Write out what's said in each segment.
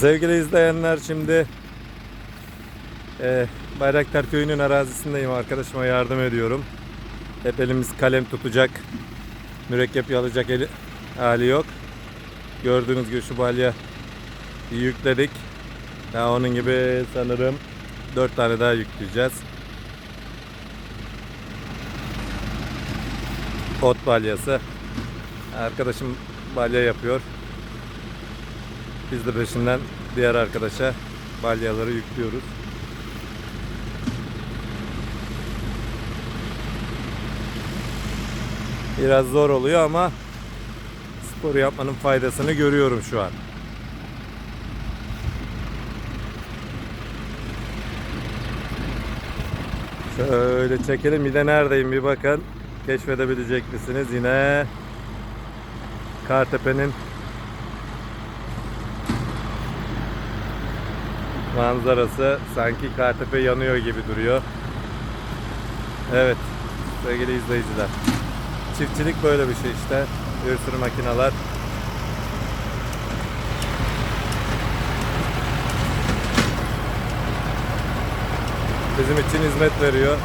Sevgili izleyenler şimdi e, Bayraktar Köyü'nün arazisindeyim. Arkadaşıma yardım ediyorum. Hep elimiz kalem tutacak. Mürekkep alacak eli, hali yok. Gördüğünüz gibi şu balya yükledik. Ya onun gibi sanırım 4 tane daha yükleyeceğiz. Ot balyası. Arkadaşım balya yapıyor. Biz de peşinden diğer arkadaşa balyaları yüklüyoruz. Biraz zor oluyor ama spor yapmanın faydasını görüyorum şu an. Şöyle çekelim bir de neredeyim bir bakın. Keşfedebilecek misiniz? Yine Kartepe'nin manzarası sanki Kartepe yanıyor gibi duruyor. Evet sevgili izleyiciler. Çiftçilik böyle bir şey işte. Bir sürü makineler. Bizim için hizmet veriyor.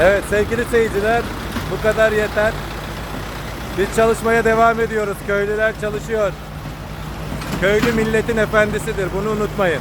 Evet sevgili seyirciler bu kadar yeter. Biz çalışmaya devam ediyoruz. Köylüler çalışıyor. Köylü milletin efendisidir. Bunu unutmayın.